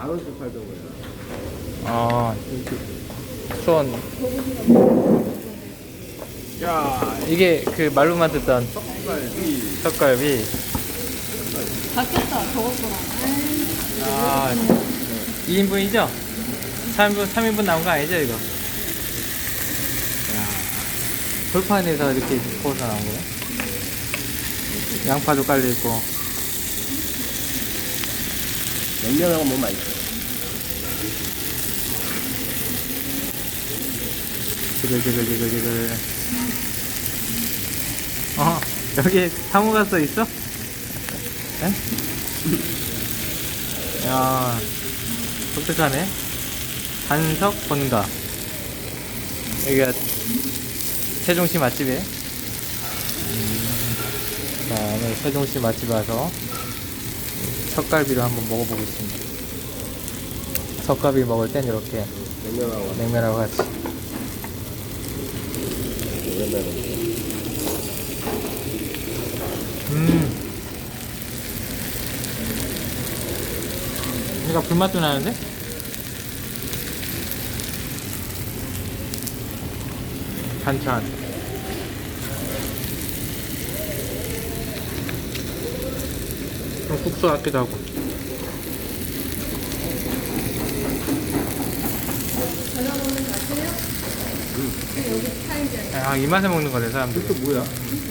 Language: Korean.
만 원씩 팔던 거야. 아, 수원. 야, 이게 그 말로만 듣던 떡갈비. 떡갈비. 바뀌었다 저것보다 아, 2인분이죠? 3인분, 3인분 나온 거 아니죠, 이거? 야, 돌판에서 이렇게 구워서 나온 거네. 양파도 깔려있고. 냉면하고 뭐 맛있어. 지글지글지글지글. 어, 여기 사무가 써 있어? 에? 야, 독특하네. 한석 본가. 여기가 세종시 맛집이에요. 음, 자, 오늘 세종시 맛집 와서 석갈비를 한번 먹어보겠습니다. 석갈비 먹을 땐 이렇게 냉면하고 냉면하고 같이. 음. 뭔가 불맛도 나는데? 반찬. 좀 국수 같기도 하고. 여기 타이즈 아, 이 맛에 먹는 거네, 사람들. 이거 뭐야?